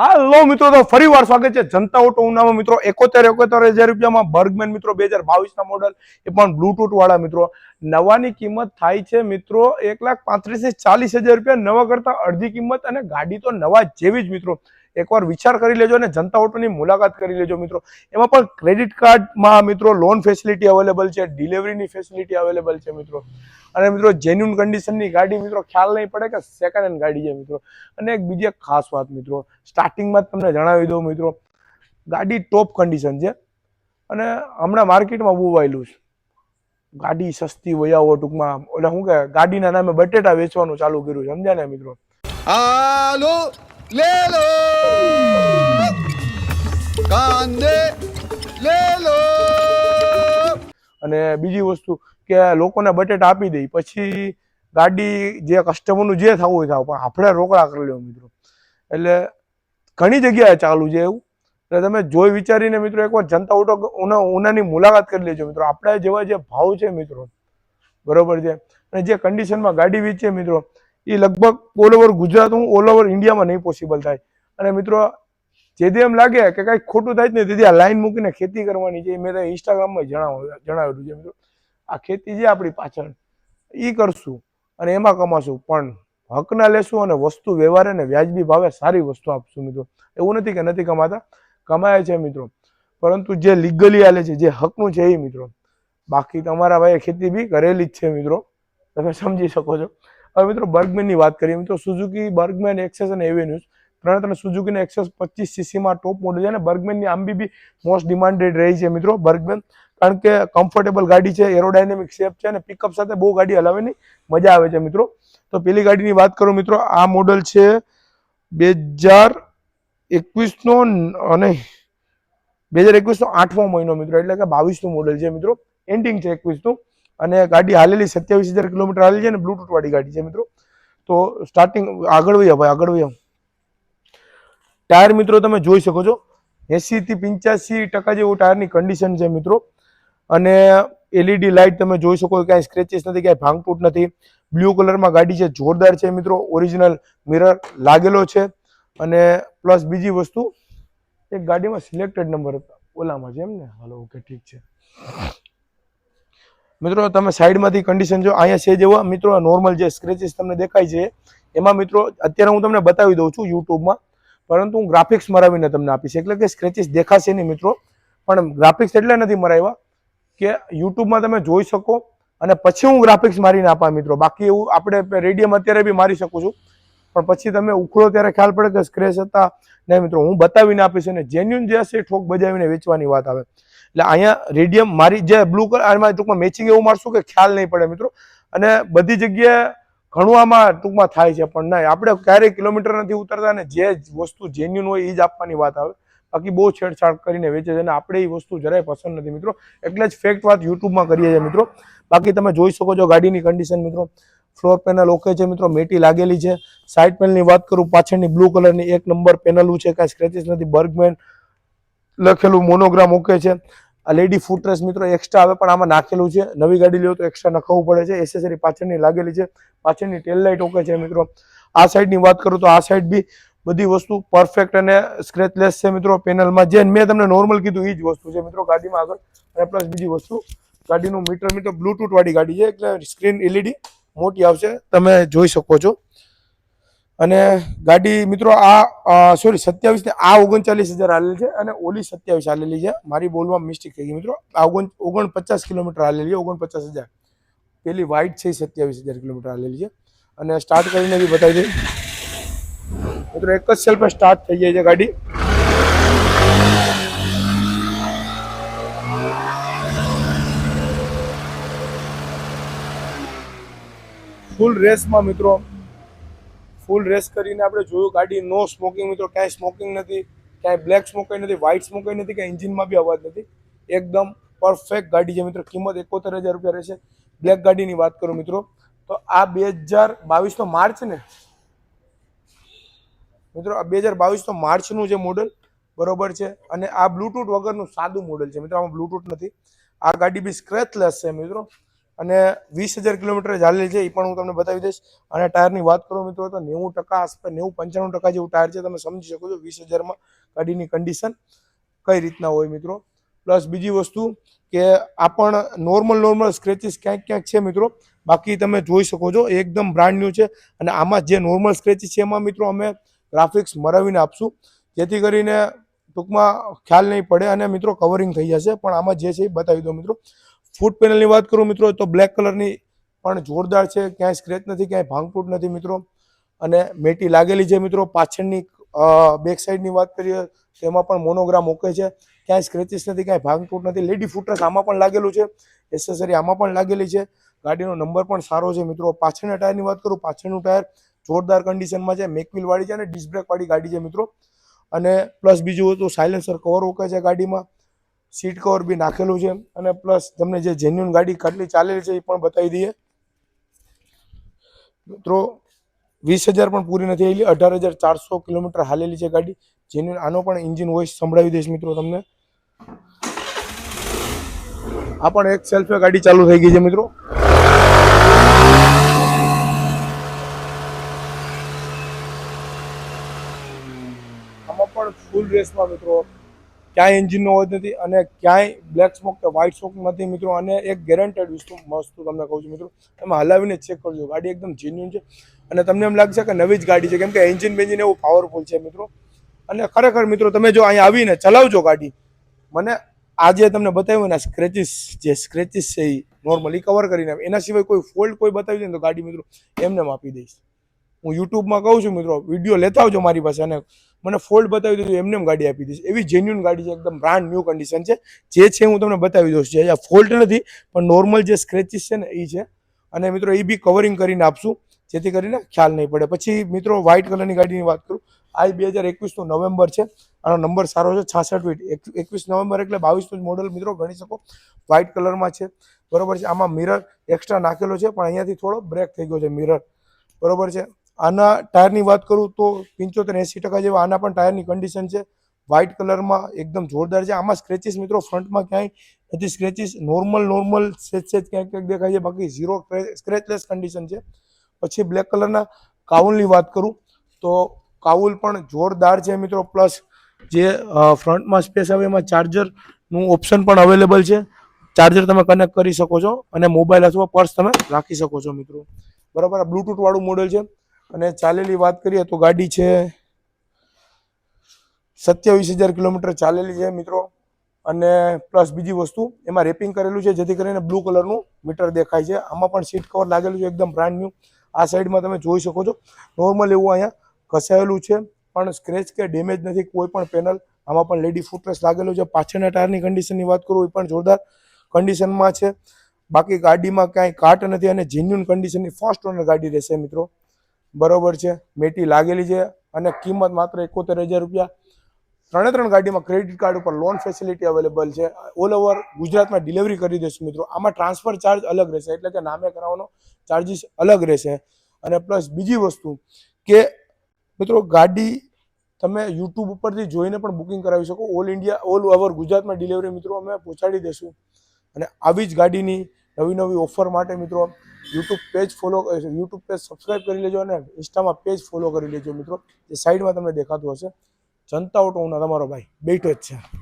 હાલો મિત્રો, તો ફરી વાર સ્વાગત છે જનતા ઓટો ઉનામાં. મિત્રો, એકોતેર એકોતેર હજાર રૂપિયામાં બર્ગમેન, મિત્રો, બે હજાર બાવીસના મોડલ એ પણ બ્લુટૂથ વાળા મિત્રો. નવાની કિંમત થાય છે, મિત્રો, એક લાખ પાંત્રીસ ચાલીસ હજાર રૂપિયા. નવા કરતા અડધી કિંમત અને ગાડી તો નવા જેવી જ, મિત્રો. એકવાર વિચાર કરી લેજો અને જનતા ઓટોની મુલાકાત કરી લેજો મિત્રો. એમાં પણ ક્રેડિટ કાર્ડમાં મિત્રો લોન ફેસિલિટી અવેલેબલ છે ડિલિવરીની ફેસિલિટી અવેલેબલ છે મિત્રો. અને મિત્રો જેન્યુન કન્ડિશનની ગાડી મિત્રો ખ્યાલ નહીં પડે કે સેકન્ડ હેન્ડ ગાડી છે મિત્રો. અને એક બીજી એક ખાસ વાત મિત્રો સ્ટાર્ટિંગમાં તમને જણાવી દઉં મિત્રો, ગાડી ટોપ કન્ડિશન છે. અને હમણાં માર્કેટમાં બહુ વાયેલું છે. ગાડી સસ્તી વયાવો ટૂંકમાં, એટલે શું કે, ગાડીના નામે બટેટા વેચવાનું ચાલુ કર્યું સમજ્યા ને મિત્રો? હાલો, લે લો! કાંદે લે લો. અને બીજી વસ્તુ કે લોકોને બટેટા આપી દઈ પછી ગાડી જે કસ્ટમરનું જે થવું હોય થાવ પણ આપણે રોકડા કરી લેવું મિત્રો. એટલે ઘણી જગ્યાએ ચાલુ છે એવું. એટલે તમે જોઈ વિચારીને મિત્રો એકવાર જનતા ઓટો ઉના, ઉનાની મુલાકાત કરી લેજો મિત્રો. આપણે જેવા જે ભાવ છે મિત્રો, બરોબર છે? અને જે કન્ડિશનમાં ગાડી વેચીએ મિત્રો એ લગભગ ઓલ ઓવર ગુજરાત હું ઓલ ઓવર ઇન્ડિયામાં નહીં પોસિબલ થાય. અને મિત્રો જેથી એમ લાગે કે કાંઈક ખોટું થાય જ નહીં, તેથી આ લાઈન મૂકીને ખેતી કરવાની છે મેં ત્યાં ઇન્સ્ટાગ્રામમાં જણાવ્યું જણાવેલું છે મિત્રો. આ ખેતી છે આપણી પાછળ. એ કરશું અને એમાં કમાશું, પણ હકના લેશું અને વસ્તુ વ્યવહારે અને વ્યાજબી ભાવે સારી વસ્તુ આપશું મિત્રો. એવું નથી કે નથી કમાતા, કમાય છે મિત્રો. પરંતુ જે લીગલી આલે છે, જે હકનું છે એ મિત્રો. બાકી તમારા ભાઈએ ખેતી બી કરેલી જ છે મિત્રો. તમે સમજી શકો છો. હવે મિત્રો બર્ગમેનની વાત કરીએ. મિત્રો સુઝુકી બર્ગમેન એક્સેસ અને એવેન્યુઝ ત્રણે ત્રણ સુઝુકીને એક્સેસ પચીસ સીસીમાં ટોપ મોડલ છે અને બર્ગમેનની આંબી બી મોસ્ટ ડિમાન્ડેડ રહી છે મિત્રો બર્ગમેન કારણ કે કમ્ફર્ટેબલ ગાડી છે એરોડાયનેમિક શેપ છે અને પિકઅપ સાથે બહુ ગાડી હલાવીની મજા આવે છે મિત્રો. તો પેલી ગાડીની વાત કરું મિત્રો, આ મોડલ છે બે હજાર એકવીસનો અને બે હજાર એકવીસનો આઠમો મહિનો મિત્રો, એટલે કે બાવીસનું મોડલ છે મિત્રો. એન્ડિંગ છે એકવીસનું. અને ગાડી હાલેલી સત્યાવીસ હજાર કિલોમીટર હાલેલી છે અને બ્લુટૂથ વાળી ગાડી છે મિત્રો. તો સ્ટાર્ટિંગ આગળ વહી ભાઈ, આગળ વહી ટાયર મિત્રો તમે જોઈ શકો છો. એસી થી પંચ્યાસી ટકા જેવું ટાયરની કન્ડિશન છે મિત્રો. અને એલઈડી લાઇટ તમે જોઈ શકો ક્યાંય સ્ક્રેચીસ નથી, ક્યાંય ભાંગતૂટ નથી. બ્લુ કલરમાં ગાડી છે, જોરદાર છે મિત્રો. ઓરિજિનલ મિરર લાગેલો છે. અને પ્લસ બીજી વસ્તુ, એક ગાડીમાં સિલેક્ટેડ નંબર ઓલામાં છે એમ ને? હાલો, ઓકે, ઠીક છે. મિત્રો, તમે સાઈડમાંથી કન્ડિશન જો, અહીંયા છે જેવા, મિત્રો નોર્મલ જે સ્ક્રેચીસ તમને દેખાય છે, એમાં મિત્રો, અત્યારે હું તમને બતાવી દઉં છું યુટ્યુબમાં પરંતુ હું ગ્રાફિક્સ મરાવીને તમને આપીશ. એટલે કે સ્ક્રેચિસ દેખાશે નહીં મિત્રો. પણ ગ્રાફિક્સ એટલે નથી મરાવ્યા કે યુટ્યુબમાં તમે જોઈ શકો અને પછી હું ગ્રાફિક્સ મારીને આપા મિત્રો. બાકી એવું આપણે રેડિયમ અત્યારે બી મારી શકું છું. પણ પછી તમે ઉખડો ત્યારે ખ્યાલ પડે કે સ્ક્રેચ હતા. નહીં મિત્રો, હું બતાવીને આપીશ અને જેન્યુન જે હશે ઠોક બજાવીને વેચવાની વાત આવે. એટલે અહીંયા રેડિયમ મારી જે બ્લુ કલર આમાં ટૂંકમાં મેચિંગ એવું મારશું કે ખ્યાલ નહીં પડે મિત્રો. અને બધી જગ્યાએ ઘણું આમાં ટૂંકમાં થાય છે, પણ ના આપણે ક્યારેય કિલોમીટર નથી ઉતરતા ને જે વસ્તુ જેન્યુન હોય એ જ આપવાની વાત આવે. બાકી બહુ છેડછાડ કરીને વેચે છે અને આપણે એ વસ્તુ જરાય પસંદ નથી, મિત્રો. એટલે જ ફેક્ટ વાત યુટ્યુબમાં કરીએ છીએ, મિત્રો. બાકી તમે જોઈ શકો છો ગાડીની કન્ડિશન મિત્રો. ફ્લોર પેનલ ઓકે છે, મિત્રો. મેટી લાગેલી છે. સાઈડ પેનલની વાત કરું, પાછળની બ્લુ કલરની એક નંબર પેનલું છે, કાંઈ સ્ક્રેચીસ નથી. બર્ગમેન લખેલું મોનોગ્રામ ઓકે છે. આ લેડી ફૂટરેસ મિત્રો એક્સ્ટ્રા આવે પણ આમાં નાખેલું છે. નવી ગાડી લ્યો તો એક્સ્ટ્રા નખાવવું પડે છે. એસેસરી પાછળની લાગેલી છે. પાછળની ટેલ લાઇટ ઓકે છે મિત્રો. આ સાઈડની વાત કરું તો આ સાઈડ બી બધી વસ્તુ પરફેક્ટ અને સ્ક્રેચલેસ છે મિત્રો પેનલમાં જે મેં તમને નોર્મલ કીધું એ જ વસ્તુ છે મિત્રો. ગાડીમાં આગળ અને પ્લસ બીજી વસ્તુ. ગાડીનું મીટર મીટર બ્લુટૂથ વાળી ગાડી છે. એટલે સ્ક્રીન એલઈડી મોટી આવશે. તમે જોઈ શકો છો. અને ગાડી મિત્રો આ સોરી સત્યાવીસ ને આ ઓગણચાલીસ હજાર હાલેલી છે અને ઓલી સત્યાવીસ હાલેલી છે. મારી બોલવામાં મિસ્ટેક થઈ ગઈ મિત્રો. આ ઓગણ, ઓગણપચાસ કિલોમીટર હાલેલી છે, ઓગણપચાસ હજાર. પેલી વ્હાઇટ છે સત્યાવીસ હજાર કિલોમીટર હાલેલી છે. અને સ્ટાર્ટ કરીને બી બતાવી દઈ. મિત્રો એક જ સેલ્ફે સ્ટાર્ટ થઈ જાય છે ગાડી. ફૂલ રેસમાં મિત્રો ફૂલ રેસ કરીને આપણે જોયું, ગાડી નો સ્મોકિંગ મિત્રો, ક્યાંય સ્મોકિંગ નથી, ક્યાંય બ્લેક સ્મોકિંગ નથી વ્હાઇટ સ્મોકિંગ નથી કે એન્જિનમાં બી અવાજ નથી. એકદમ પરફેક્ટ ગાડી છે, મિત્રો. કિંમત એકોતેર હજાર રૂપિયા રહેશે. બ્લેક ગાડીની વાત કરું, મિત્રો. તો આ બે હજાર બાવીસનો માર્ચ ને, મિત્રો, આ બે હજાર બાવીસનો માર્ચનું જે મોડલ બરોબર છે, અને આ બ્લુટૂથ વગરનું સાદું મોડલ છે, મિત્રો. આમાં બ્લુટૂથ નથી. આ ગાડી બી સ્ક્રેચલેસ છે, મિત્રો. અને વીસ હજાર કિલોમીટર ચાલેલી છે, એ પણ હું તમને બતાવી દઈશ. અને ટાયરની વાત કરું મિત્રો, તો નેવું ટકા આસપાસ, નેવું પંચાણું ટકા જેવું ટાયર છે, તમે સમજી શકો છો વીસ હજારમાં ગાડીની કન્ડિશન કઈ રીતના હોય મિત્રો. પ્લસ બીજી વસ્તુ કે આ પણ નોર્મલ નોર્મલ સ્ક્રેચીસ ક્યાંક ક્યાંક છે મિત્રો. બાકી તમે જોઈ શકો છો એકદમ બ્રાન્ડ ન્યૂ છે. અને આમાં જે નોર્મલ સ્ક્રેચીસ છે એમાં મિત્રો અમે ગ્રાફિક્સ મરાવીને આપશું. જેથી કરીને ટૂંકમાં ખ્યાલ નહીં પડે અને મિત્રો કવરિંગ થઈ જશે. પણ આમાં જે છે એ બતાવી દો મિત્રો. ફૂટ પેનલની વાત કરું મિત્રો, તો બ્લેક કલરની પણ જોરદાર છે. ક્યાંય સ્ક્રેચ નથી, ક્યાંય ભાંગફૂટ નથી મિત્રો. અને મેટી લાગેલી છે મિત્રો, પાછળની બેક સાઈડની વાત કરીએ, તો એમાં પણ મોનોગ્રામ ઓકે છે. ક્યાંય સ્ક્રેચીસ નથી, ક્યાંય ભાંગફૂટ નથી. લેડી ફૂટરસ આમાં પણ લાગેલું છે. એસેસરી આમાં પણ લાગેલી છે. ગાડીનો નંબર પણ સારો છે મિત્રો. પાછળના ટાયરની વાત કરું, પાછળનું ટાયર જોરદાર કન્ડિશનમાં છે. મેકવિલ વાળી છે અને ડિસ્બ્રેકવાળી બ્રેક ગાડી છે મિત્રો. અને પ્લસ બીજું હતું સાયલેન્સર કવર ઓકે છે ગાડીમાં. સીટ કવર બી નાખેલું છે અને પ્લસ તમને જે જેન્યુન ગાડી કેટલી ચાલેલી છે એ પણ બતાવી દઈએ. મિત્રો, વીસ હજાર પણ પૂરી નથી થયેલી અઢાર હજાર ચારસો કિલોમીટર હાલેલી છે ગાડી. જેન્યુન આનો પણ એન્જિન વોઇસ સંભળાવી દઈશ મિત્રો તમને. આ પણ એક સેલ્ફ ગાડી ચાલુ થઈ ગઈ છે મિત્રો. આમાં પણ ફૂલ રેસમાં મિત્રો ક્યાંય એન્જિનનો અવાજ નથી અને ક્યાંય બ્લેક સ્મોક કે વ્હાઇટ સ્મોક નથી મિત્રો. અને એક ગેરંટેડ વસ્તુ વસ્તુ તમને કહું છું મિત્રો તમે હલાવીને ચેક કરજો. ગાડી એકદમ જેન્યુન છે. અને તમને એમ લાગશે કે નવી જ ગાડી છે. કેમ કે એન્જિન બેન્જિન એવું પાવરફુલ છે મિત્રો. અને ખરેખર મિત્રો, તમે જો અહીંયા આવીને ચલાવજો ગાડી. મને આજે તમને બતાવ્યું ને સ્ક્રેચીસ જે સ્ક્રેચીસ છે એ નોર્મલી કવર કરીને. એના સિવાય કોઈ ફોલ્ટ કોઈ બતાવી દે તો ગાડી મિત્રો એમને આપી દઈશ. હું યુટ્યુબમાં કહું છું મિત્રો વીડિયો લેતા આવજો મારી પાસે અને મને ફોલ્ટ બતાવી દીધું એમને એમ ગાડી આપી દઈશ. એવી જેન્યુન ગાડી છે, એકદમ બ્રાન્ડ ન્યૂ કન્ડિશન છે. જે છે હું તમને બતાવી દઉં છું. જે ફોલ્ટ નથી, પણ નોર્મલ જે સ્ક્રેચીસ છે ને એ છે. અને મિત્રો એ બી કવરિંગ કરીને આપશું, જેથી કરીને ખ્યાલ નહીં પડે. પછી મિત્રો વ્હાઇટ કલરની ગાડીની વાત કરું. આ બે હજાર એકવીસનો નવેમ્બર છે. આનો નંબર સારો છે, છાસઠ વીટ. એકવીસ નવેમ્બર એટલે બાવીસનું મોડલ મિત્રો, ગણી શકો. વ્હાઇટ કલરમાં છે. બરોબર છે, આમાં મિરર એક્સ્ટ્રા નાખેલો છે, પણ અહીંયાથી થોડો બ્રેક થઈ ગયો છે મિરર બરોબર છે? આના ટાયરની વાત કરું તો પંચોતેર એંસી ટકા જેવા આના પણ ટાયરની કન્ડિશન છે. વ્હાઇટ કલરમાં એકદમ જોરદાર છે. આમાં સ્ક્રેચીસ મિત્રો ફ્રન્ટમાં ક્યાંય નથી. સ્ક્રેચીસ નોર્મલ નોર્મલ સેજ સેજ ક્યાંક ક્યાંક દેખાય છે. બાકી ઝીરો સ્ક્રેચલેસ કન્ડિશન છે. પછી બ્લેક કલરના કાઉલની વાત કરું તો કાઉલ પણ જોરદાર છે મિત્રો. પ્લસ જે ફ્રન્ટમાં સ્પેસ આવે એમાં ચાર્જરનું ઓપ્શન પણ અવેલેબલ છે. ચાર્જર તમે કનેક્ટ કરી શકો છો અને મોબાઈલ અથવા પર્સ તમે રાખી શકો છો મિત્રો. બરાબર? બ્લૂટૂથ વાળું મોડેલ છે. અને ચાલેલી વાત કરીએ તો ગાડી છે સત્યાવીસ હજાર કિલોમીટર ચાલેલી છે મિત્રો. અને પ્લસ બીજી વસ્તુ, એમાં રેપિંગ કરેલું છે, જેથી કરીને બ્લુ કલરનું મીટર દેખાય છે. આમાં પણ સીટ કવર લાગેલું છે, એકદમ બ્રાન્ડ ન્યૂ આ સાઈડમાં તમે જોઈ શકો છો. નોર્મલ એવું અહીંયા ઘસાયેલું છે, પણ સ્ક્રેચ કે ડેમેજ નથી, કોઈ પણ પેનલ આમાં પણ લેડી ફૂટરેસ લાગેલું છે. પાછળના ટાયરની કન્ડિશનની વાત કરું, એ પણ જોરદાર કન્ડિશનમાં છે. બાકી ગાડીમાં કાંઈ કાટ નથી અને જેન્યુન કન્ડિશનની ફર્સ્ટ ઓનર ગાડી રહેશે મિત્રો. બરોબર છે, મેટી લાગેલી છે અને કિંમત માત્ર એકોતેર હજાર રૂપિયા. ત્રણે ત્રણ ગાડીમાં ક્રેડિટ કાર્ડ ઉપર લોન ફેસિલિટી અવેલેબલ છે. ઓલ ઓવર ગુજરાતમાં ડિલિવરી કરી દઈશું મિત્રો. આમાં ટ્રાન્સફર ચાર્જ અલગ રહેશે, એટલે કે નામે કરાવવાનો ચાર્જિસ અલગ રહેશે. અને પ્લસ બીજી વસ્તુ કે મિત્રો ગાડી તમે યુટ્યુબ ઉપરથી જોઈને પણ બુકિંગ કરાવી શકો. ઓલ ઇન્ડિયા ઓલ ઓવર ગુજરાતમાં ડિલિવરી મિત્રો અમે પહોંચાડી દઈશું. અને આવી જ ગાડીની નવી નવી ઓફર માટે મિત્રો YouTube page follow YouTube page subscribe કરી લેજો અને ઇન્સ્ટામાં પેજ ફોલો કરી લેજો મિત્રો. એ સાઈડમાં તમને દેખાતું હશે. જનતા ઓટો હું તમારો ભાઈ બેઠો જ છે.